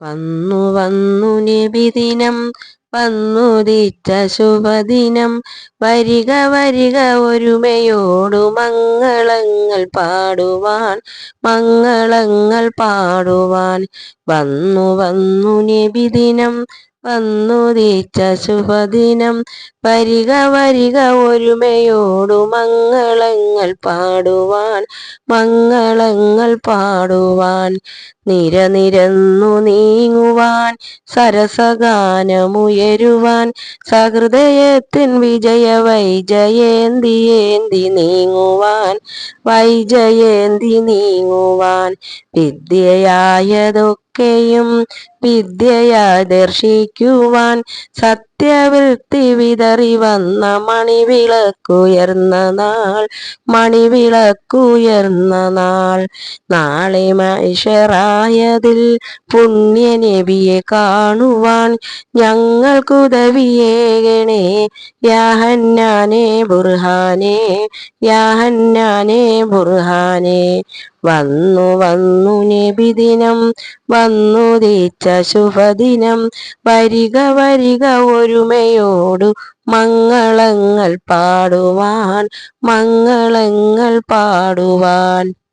വന്നു വന്നു നബിദിനം വന്നുദിച്ച ശുഭദിനം. വരിക വരിക ഒരുമയോടു മംഗളങ്ങൾ പാടുവാൻ മംഗളങ്ങൾ പാടുവാൻ. വന്നു വന്നു നബിദിനം വന്നുദിച്ച ശുഭദിനം. വരിക വരിക ഒരുമയോടു മംഗളങ്ങൾ പാടുവാൻ മംഗളങ്ങൾ പാടുവാൻ. നിരനിരന്നു നീങ്ങുവാൻ സരസഗാനമുയരുവാൻ സഹൃദയത്തിൻ വിജയ വൈജയേന്തിയേന്തി നീങ്ങുവാൻ വൈജയേന്തി നീങ്ങുവാൻ വിദ്യയായതൊക്കെയും വിദ്യയാദർശിക്കുവാൻ സത്യവൃത്തി വിതറി വന്ന മണിവിളക്കുയർന്ന നാൾ മണിവിളക്കുയർന്ന നാൾ നാളെ മൈഷറായതിൽ പുണ്യനബിയെ കാണുവാൻ ഞങ്ങൾക്കുതവിയേകണേ യാഹന്നാനെ ബുർഹാനെ യാഹന്നാനെ ബുർഹാനെ. വന്നു വന്നു നബിദിനം വന്നുദിച്ച ശുഭദിനം വരിക വരിക ഒരുമയോടു മംഗളങ്ങൾ പാടുവാൻ മംഗളങ്ങൾ പാടുവാൻ.